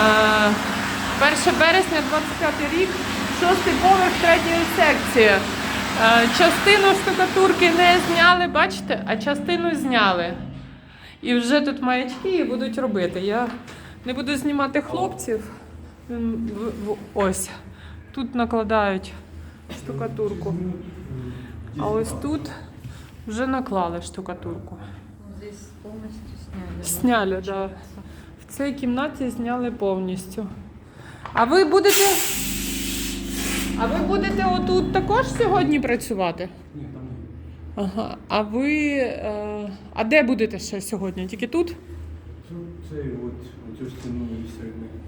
Е, 1 березня 25 рік, шостий поверх третьої секції. Е, Частину штукатурки не зняли, бачите, а частину зняли. І вже тут маячки і будуть робити. Я не буду знімати хлопців. Ось. Тут накладають штукатурку. А ось тут вже наклали штукатурку. Здесь полностью сняли. Сняли, да. В цій кімнаті зняли повністю. А ви будете. А ви будете отут також сьогодні працювати? Ні, там ні. Ага. А ви. Е... А де будете ще сьогодні? Тільки тут? Це, це от оцю стіну і все.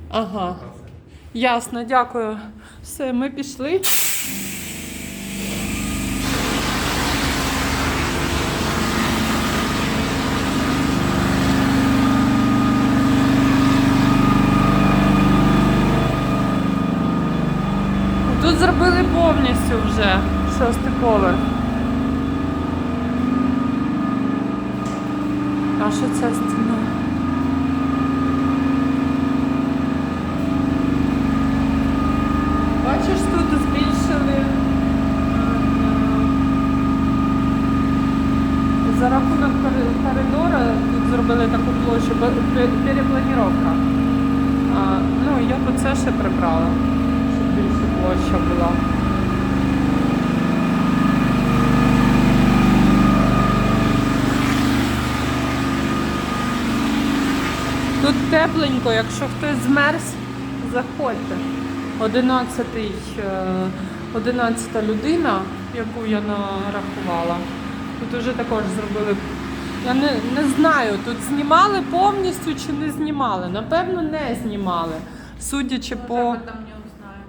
Ага. Ясно, дякую. Все, ми пішли. Тут зробили повністю вже шостий поверх. А що ця стіна? Бачиш, тут збільшили е, за рахунок коридора, тут зробили таку площу, перепланіровка. Ну, я б це ще прибрала, площа була. Тут тепленько, якщо хтось змерз, заходьте. 11, е, 11 людина, яку я нарахувала. Тут вже також зробили. Я не, не знаю, тут знімали повністю чи не знімали. Напевно, не знімали. Судячи по. Как мы там не узнаем?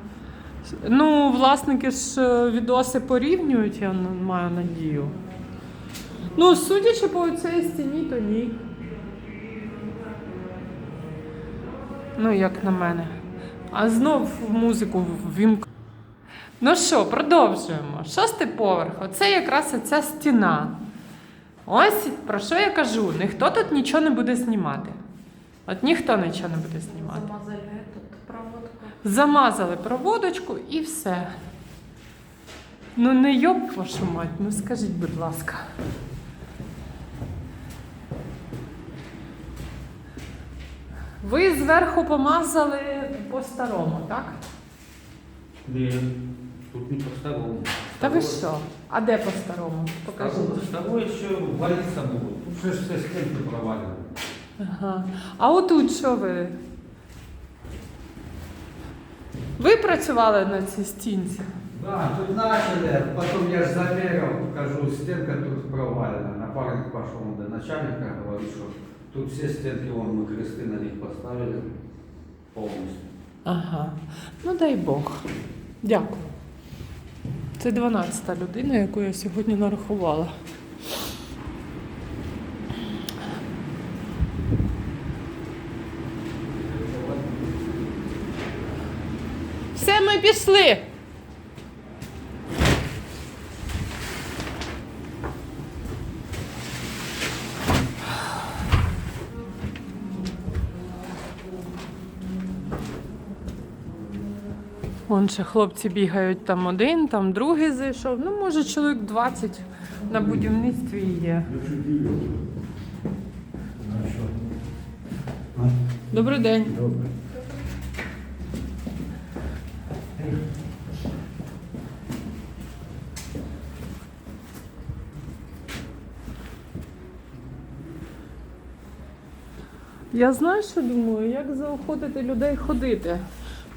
Ну, власники ж е, відоси порівнюють, я маю надію. Ну, судячи по цій стіні, то ні. Ну, як на мене. А знов музику ввімк. Ну що, продовжуємо. Шостий поверх. Оце якраз оця стіна. Ось про що я кажу. Ніхто тут нічого не буде знімати. От ніхто нічого не буде знімати. Замазали проводку. Замазали проводочку і все. Ну не йоб вашу мать, ну скажіть, будь ласка. Ви зверху помазали по-старому, так? Ні, тут не по-старому. Та ви що? А де по-старому? Покажіть. Старое ще валиться було. Тут ще ж все стінки провалено. Ага. А отут що ви? Ви працювали на цій стінці? Да, тут начали, потом я же замерил, покажу, стенка тут провалена. Напарник пошел до начальника, говорит, что тут все стенки, вон мы кресты на них поставили полностью. Ага. Ну дай Бог. Дякую. Це 12-та людина, яку я сьогодні нарахувала. Ми пішли. Вон ще хлопці бігають там один, там другий зайшов. Ну, може, чоловік 20 на будівництві є. Добрий день. Добре. Я знаю, що думаю, як заохотити людей ходити.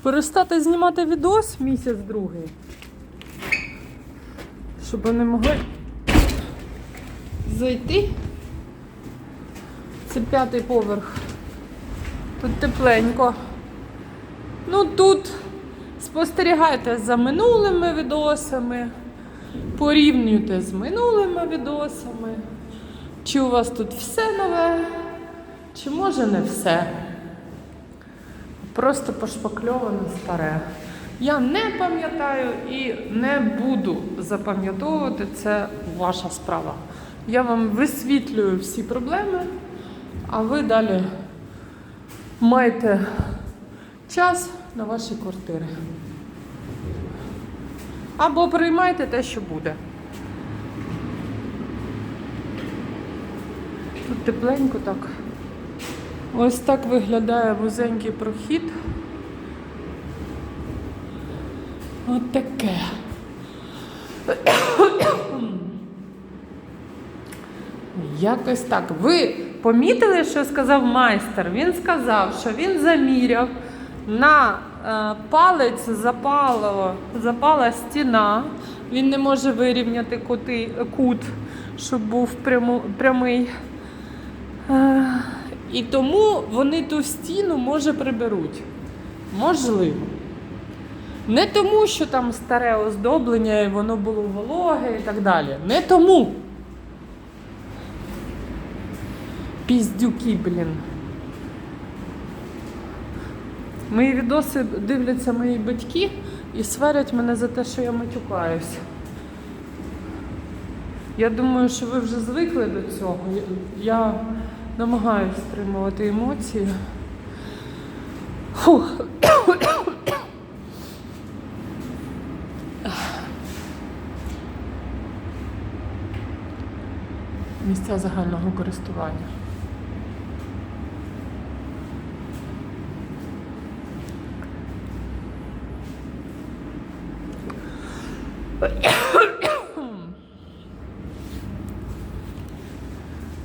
Перестати знімати відос місяць другий. Щоб вони могли зайти. Це п'ятий поверх. Тут тепленько. Ну тут спостерігайте за минулими відосами, порівнюйте з минулими відосами. Чи у вас тут все нове, чи може не все. Просто пошпакльоване старе. Я не пам'ятаю і не буду запам'ятовувати це ваша справа. Я вам висвітлюю всі проблеми, а ви далі маєте час на ваші квартири. Або приймайте те, що буде. Тут тепленько так. Ось так виглядає вузенький прохід. От таке. Якось так. Ви помітили, що сказав майстер? Він сказав, що він заміряв на е, палець запало, запала стіна. Він не може вирівняти кути, кут, щоб був прямий. І тому вони ту стіну може приберуть. Можливо. Не тому, що там старе оздоблення і воно було вологе і так далі. Не тому. Піздюки, блін. Мої відоси дивляться мої батьки і сварять мене за те, що я матюкаюсь. Я думаю, що ви вже звикли до цього. Я намагаюся стримувати емоції. Місця загального користування.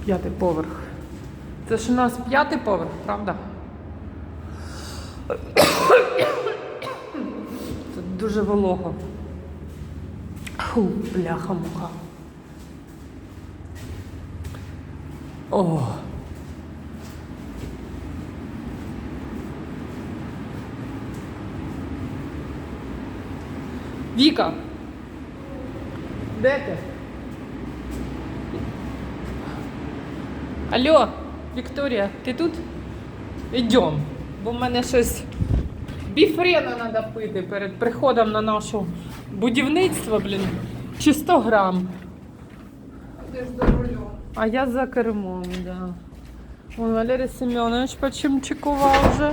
П'ятий поверх. Це ж у нас п'ятий поверх, правда? Тут дуже волого. Фу, бляха-муха. О. Віка. Де ти? Алло, Вікторія, ти тут? Йдем. Бо в мене щось біфрена треба пити перед приходом на нашу будівництво, блін. Чи 100 грам. Ти ж за рулем. А я за кермом, да. Вон Валерій Семенович почимчикував вже.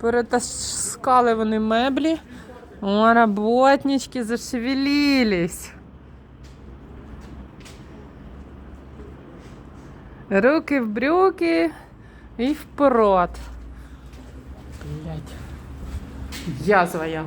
Перетаскали вони меблі. О, работнички зашевелились. Руки в брюки і вперед. Блять. Язва я.